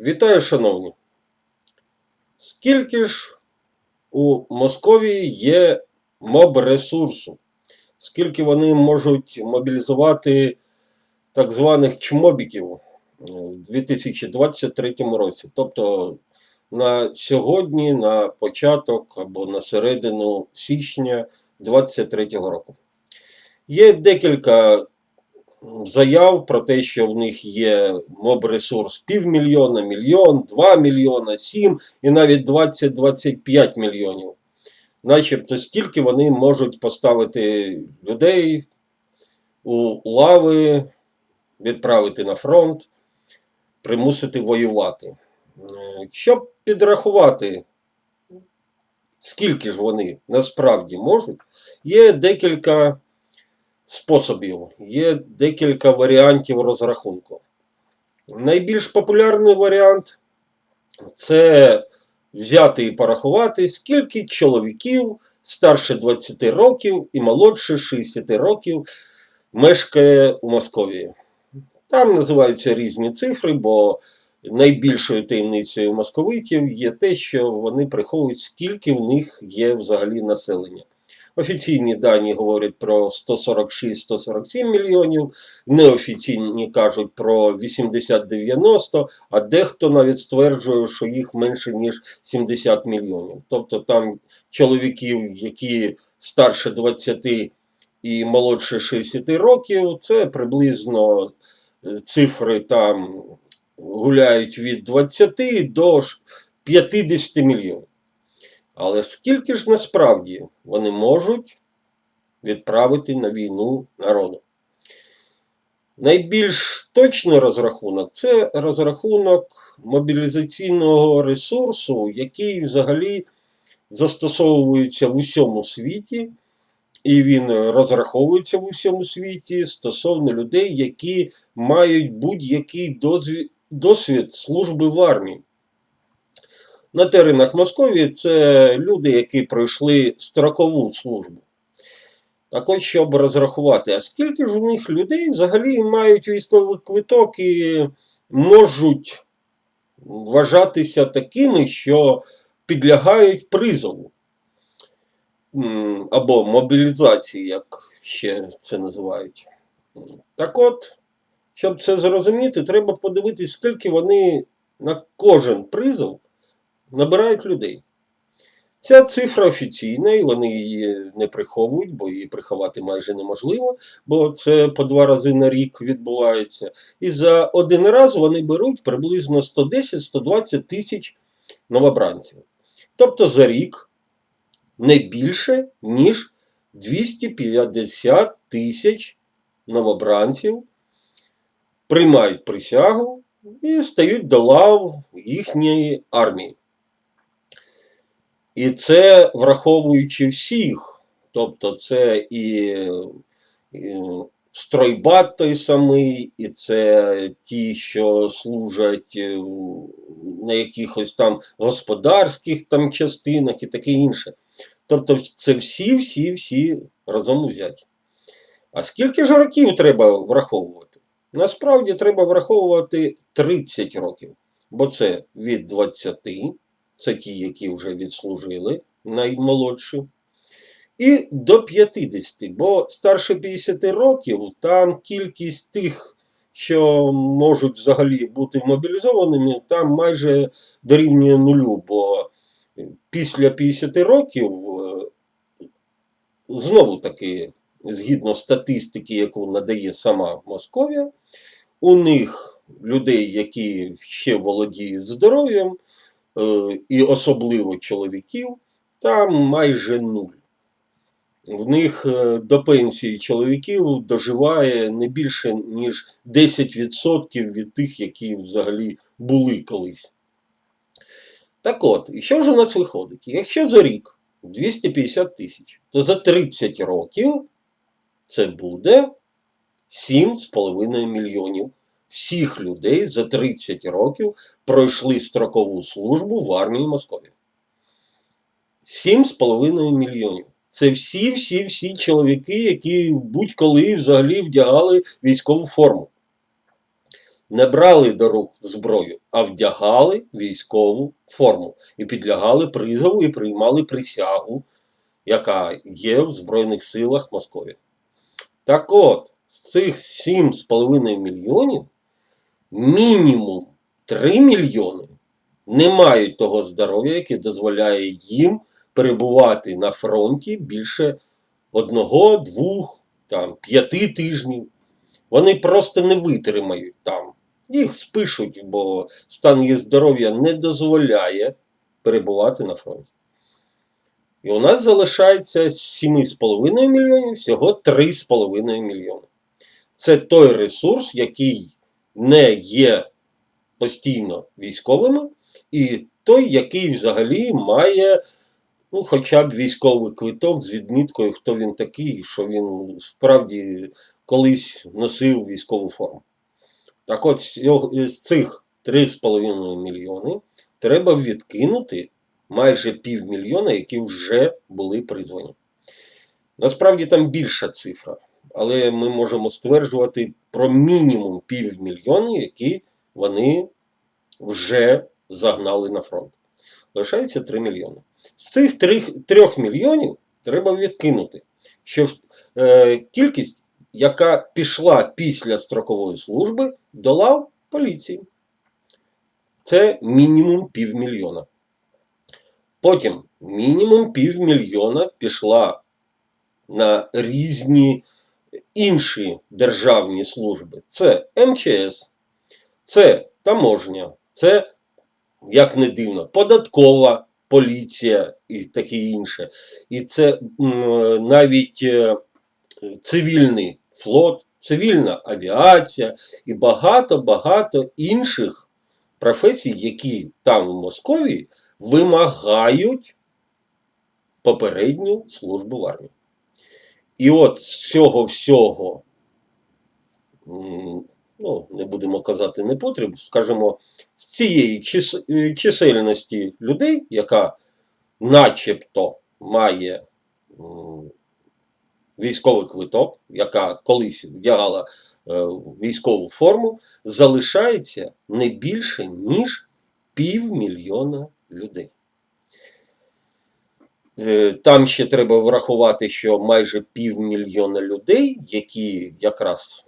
Вітаю, шановні. Скільки ж у Московії є моб-ресурсу? Скільки вони можуть мобілізувати так званих чмобіків у 2023 році? Тобто на сьогодні, на початок або на середину січня 2023 року. Є декілька заяв про те, що в них є моб-ресурс півмільйона, мільйон, 2 мільйона, 7 і навіть 20-25 мільйонів. Начебто стільки вони можуть поставити людей у лави, відправити на фронт, примусити воювати. Щоб підрахувати, скільки ж вони насправді можуть, є декілька способів, є декілька варіантів розрахунку. Найбільш популярний варіант це взяти і порахувати, скільки чоловіків старше 20 років і молодше 60 років мешкає у Московії. Там називаються різні цифри, бо найбільшою таємницею московитів є те, що вони приховують, скільки в них є взагалі населення. Офіційні дані говорять про 146-147 мільйонів, неофіційні кажуть про 80-90, а дехто навіть стверджує, що їх менше ніж 70 мільйонів. Тобто там чоловіків, які старше 20 і молодше 60 років, це приблизно е, цифри там гуляють від 20 до 50 мільйонів. Але скільки ж насправді вони можуть відправити на війну народу? Найбільш точний розрахунок це розрахунок мобілізаційного ресурсу, який взагалі застосовується в усьому світі, і він розраховується в усьому світі стосовно людей, які мають будь-який досвід служби в армії. На теренах Московії це люди, які пройшли строкову службу. Так от, щоб розрахувати, а скільки ж у них людей взагалі мають військовий квиток і можуть вважатися такими, що підлягають призову або мобілізації, як ще це називають. Так от, щоб це зрозуміти, треба подивитись, скільки вони на кожен призов набирають людей. Ця цифра офіційна, і вони її не приховують, бо її приховати майже неможливо, бо це по два рази на рік відбувається. І за один раз вони беруть приблизно 110-120 тисяч новобранців. Тобто за рік не більше, ніж 250 тисяч новобранців приймають присягу і стають до лав їхньої армії. І це враховуючи всіх. Тобто це і, і стройбат той самий, і це ті, що служать е, на якихось там господарських там частинах і таке інше. Тобто це всі-всі-всі разом взяті. А скільки ж років треба враховувати? Насправді треба враховувати 30 років, бо це від 20 це ті, які вже відслужили, наймолодші, і до 50, бо старше 50 років там кількість тих, що можуть взагалі бути мобілізованими, там майже дорівнює нулю, бо після 50 років, е, знову таки, згідно статистики, яку надає сама Московія, у них людей, які ще володіють здоров'ям, і особливо чоловіків, там майже нуль. В них е, до пенсії чоловіків доживає не більше, ніж 10% від тих, які взагалі були колись. Так от, і що ж у нас виходить? Якщо за рік 250 тисяч, то за 30 років це буде 7,5 мільйонів всіх людей за 30 років пройшли строкову службу в армії Московії. 7,5 мільйонів. Це всі-всі-всі чоловіки, які будь-коли взагалі вдягали військову форму. не брали до рук зброю, а вдягали військову форму і підлягали призову і приймали присягу, яка є в Збройних силах Московії. Так от, з цих 7,5 мільйонів мінімум 3 мільйони не мають того здоров'я, яке дозволяє їм перебувати на фронті більше одного, двох, там, п'яти тижнів. Вони просто не витримають там. Їх спишуть, бо стан їх здоров'я не дозволяє перебувати на фронті. І у нас залишається з 7,5 мільйонів всього 3,5 мільйони. Це той ресурс, який не є постійно військовими, і той, який взагалі має ну, хоча б військовий квиток з відміткою, хто він такий, що він справді колись носив військову форму. Так от з цих 3,5 мільйони треба відкинути майже півмільйона, які вже були призвані. Насправді там більша цифра, але ми можемо стверджувати про мінімум півмільйона, які вони вже загнали на фронт. Лишається 3 мільйони. З цих 3, 3 мільйонів треба відкинути, що е, кількість, яка пішла після строкової служби до лав поліції. Це мінімум півмільйона. Потім мінімум півмільйона пішла на різні інші державні служби. Це МЧС, це таможня, це, як не дивно, податкова поліція і таке інше. І це навіть е, цивільний флот, цивільна авіація і багато-багато інших професій, які там в Московії вимагають попередню службу в армії. І от з цього всього, ну, не будемо казати непотріб, скажімо, з цієї чисельності людей, яка начебто має військовий квиток, яка колись вдягала е, військову форму, залишається не більше, ніж півмільйона людей. Е, Там ще треба врахувати, що майже півмільйона людей, які якраз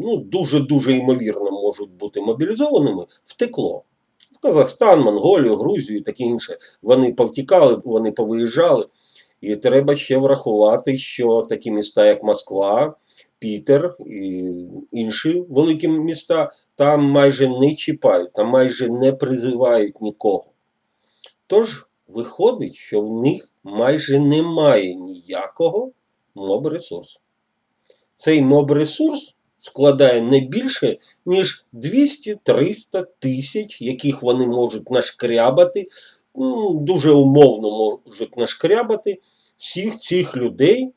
ну, дуже-дуже ймовірно можуть бути мобілізованими, втекло. В Казахстан, Монголію, Грузію і таке інше. Вони повтікали, вони повиїжджали. І треба ще врахувати, що такі міста, як Москва, Пітер і інші великі міста, там майже не чіпають, там майже не призивають нікого. Тож виходить, що в них майже немає ніякого моб-ресурсу. Цей моб-ресурс складає не більше, ніж 200-300 тисяч, яких вони можуть нашкрябати, ну, дуже умовно можуть нашкрябати всіх цих людей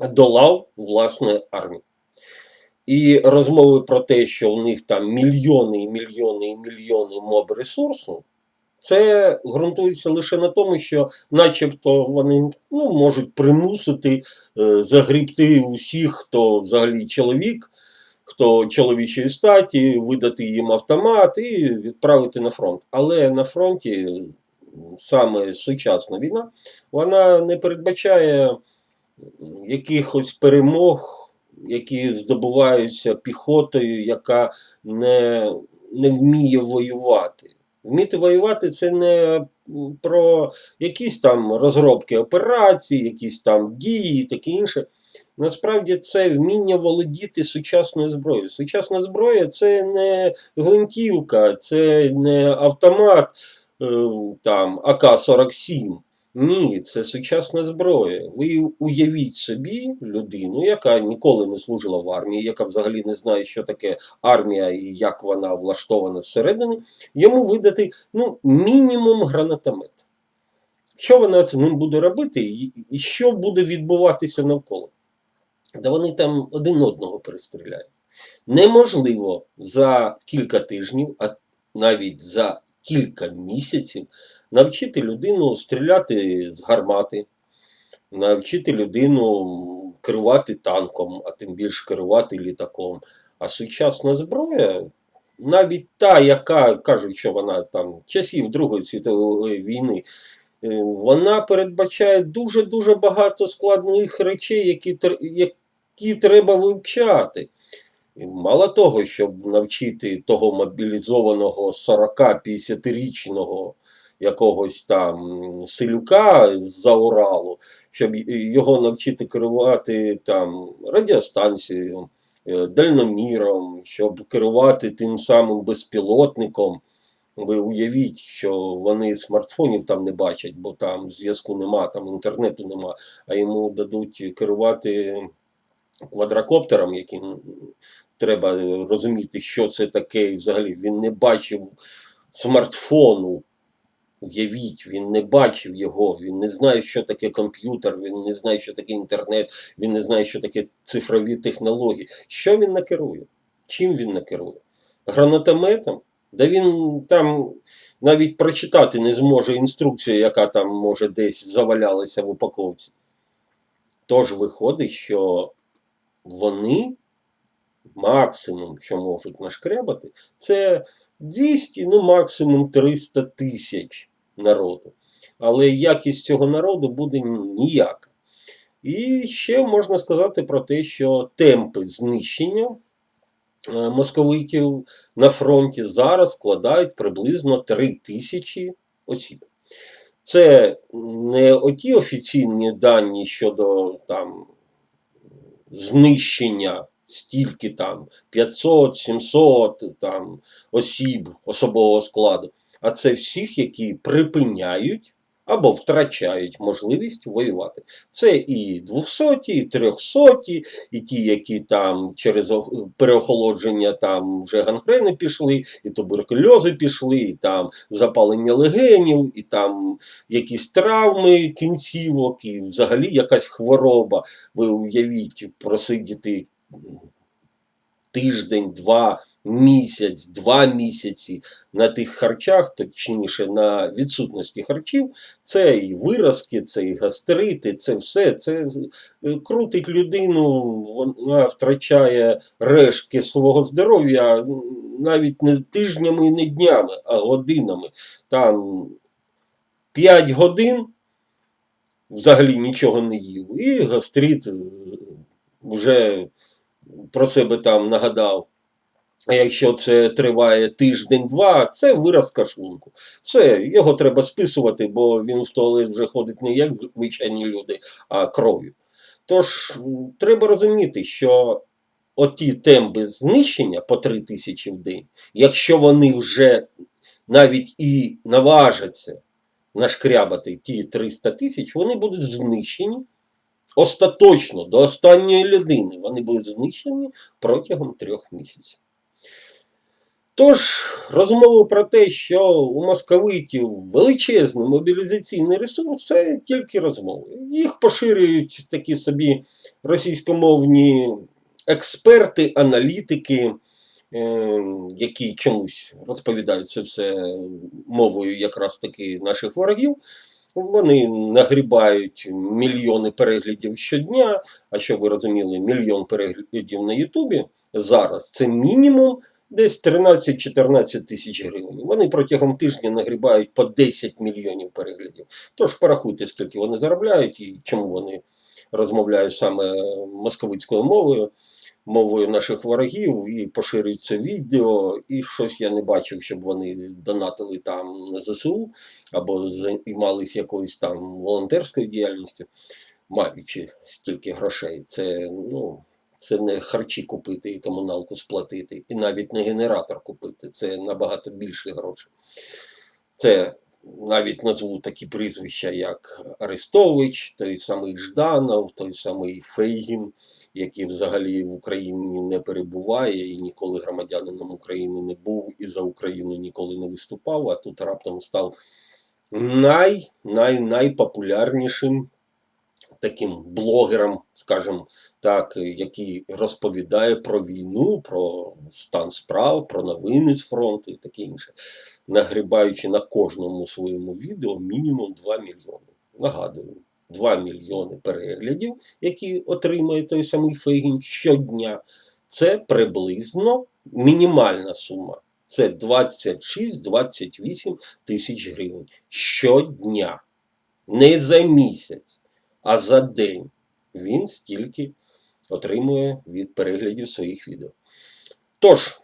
до лав власної армії. І розмови про те, що в них там мільйони і мільйони і мільйони моб ресурсу, це ґрунтується лише на тому, що, начебто, вони ну, можуть примусити е, загрібти усіх, хто взагалі чоловік, хто чоловічої статі, видати їм автомат і відправити на фронт. Але на фронті саме сучасна війна, вона не передбачає якихось перемог, які здобуваються піхотою, яка не, не вміє воювати. Вміти воювати це не про якісь там розробки операцій, якісь там дії і таке інше. Насправді це вміння володіти сучасною зброєю. Сучасна зброя це не гвинтівка, це не автомат е, там АК-47. Ні, це сучасна зброя. Ви уявіть собі людину, яка ніколи не служила в армії, яка взагалі не знає, що таке армія і як вона влаштована зсередини, йому видати ну, мінімум гранатомет. Що вона з ним буде робити, і що буде відбуватися навколо? Да вони там один одного перестріляють. Неможливо за кілька тижнів, а навіть за кілька місяців навчити людину стріляти з гармати, навчити людину керувати танком, а тим більше керувати літаком, А сучасна зброя, навіть та, яка кажуть, що вона там часів Другої світової війни, е, вона передбачає дуже-дуже багато складних речей, які, які треба вивчати. Мало того, щоб навчити того мобілізованого 40-50-річного якогось там селюка з-за Уралу, щоб його навчити керувати там радіостанцією, е, дальноміром, щоб керувати тим самим безпілотником. Ви уявіть, що вони смартфонів там не бачать, бо там зв'язку нема, там інтернету нема, а йому дадуть керувати квадрокоптером, яким треба розуміти, що це таке, і взагалі він не бачив смартфону. Уявіть, він не бачив його, він не знає, що таке комп'ютер, він не знає, що таке інтернет, він не знає, що таке цифрові технології. Що він накерує? Чим він накерує? Гранатометом? Да він там навіть прочитати не зможе інструкцію, яка там може десь завалялася в упаковці. Тож виходить, що вони максимум, що можуть нашкрябати, це 200, ну максимум 300 тисяч народу. Але якість цього народу буде ніяка. І ще можна сказати про те, що темпи знищення е, московитів на фронті зараз складають приблизно 3 тисячі осіб. Це не оті офіційні дані щодо там знищення стільки там 500, 700 там осіб особового складу, а це всіх, які припиняють або втрачають можливість воювати. Це і 200, і 300, і ті, які там через переохолодження там вже гангрени пішли, і туберкульози пішли, і там запалення легенів, і там якісь травми кінцівок, і взагалі якась хвороба. Ви уявіть, просидіти тиждень, два, місяць, два місяці на тих харчах, точніше на відсутності харчів, це і виразки, це і гастрити, це все. Це е, крутить людину, вона втрачає рештки свого здоров'я навіть не тижнями і не днями, а годинами. Там 5 годин взагалі нічого не їв, і гастрит е, вже про себе там нагадав. А якщо це триває тиждень-два, це виразка шлунку. Все, його треба списувати, бо він в туалет вже ходить не як звичайні люди, а кров'ю. Тож треба розуміти, що оті темпи знищення по 3 тисячі в день, якщо вони вже навіть і наважаться нашкрябати ті 300 тисяч, вони будуть знищені остаточно до останньої людини. Вони будуть знищені протягом трьох місяців. Тож, розмови про те, що у московитів величезний мобілізаційний ресурс, це тільки розмови. Їх поширюють такі собі російськомовні експерти, аналітики, е, які чомусь розповідають це все мовою якраз таки наших ворогів. Вони нагрібають мільйони переглядів щодня. А щоб ви розуміли, мільйон переглядів на Ютубі зараз це мінімум десь 13-14 тисяч гривень. Вони протягом тижня нагрібають по 10 мільйонів переглядів. Тож порахуйте, скільки вони заробляють і чому вони розмовляють саме московицькою мовою, мовою наших ворогів, і поширюють відео. І щось я не бачив, щоб вони донатили там на ЗСУ або займалися якоюсь там волонтерською діяльністю, маючи стільки грошей. Це ну. Це не харчі купити і комуналку сплатити, і навіть не генератор купити. Це набагато більше грошей. Це навіть назву такі прізвища, як Арестович, той самий Жданов, той самий Фейгін, який взагалі в Україні не перебуває і ніколи громадянином України не був і за Україну ніколи не виступав, а тут раптом став най, най, найпопулярнішим таким блогером, скажімо так, який розповідає про війну, про стан справ, про новини з фронту і таке інше, нагрібаючи на кожному своєму відео мінімум 2 мільйони. Нагадую, 2 мільйони переглядів, які отримує той самий Фейгін щодня. Це приблизно мінімальна сума. Це 26-28 тисяч гривень щодня. Не за місяць, а за день. Він стільки отримує від переглядів своїх відео. Тож,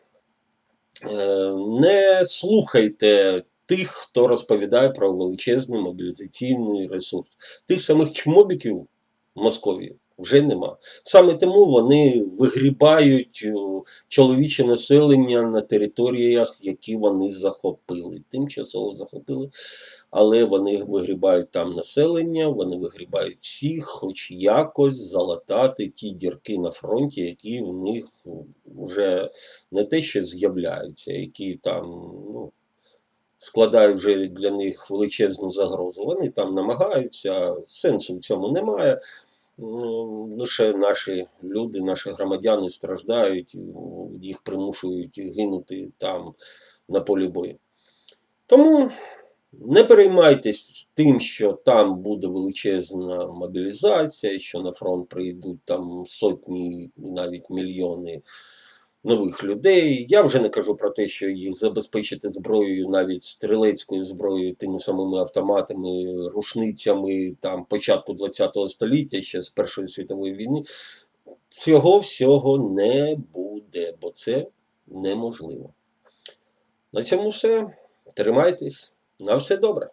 е, не слухайте тих, хто розповідає про величезний мобілізаційний ресурс. Тих самих чмобіків в Московії вже нема. Саме тому вони вигрібають о, чоловіче населення на територіях, які вони захопили. Тимчасово захопили, але вони вигрібають там населення, вони вигрібають всіх, хоч якось залатати ті дірки на фронті, які в них вже не те, що з'являються, які там ну, складають вже для них величезну загрозу. Вони там намагаються, сенсу в цьому немає. Ну, Лише наші люди, наші громадяни страждають, їх примушують гинути там на полі бою. Тому не переймайтесь тим, що там буде величезна мобілізація, що на фронт прийдуть там сотні, навіть мільйони нових людей. Я вже не кажу про те, що їх забезпечити зброєю, навіть стрілецькою зброєю, тими самими автоматами, рушницями там початку ХХ століття, ще з Першої світової війни. Цього всього не буде, бо це неможливо. На цьому все. Тримайтесь. На все добре.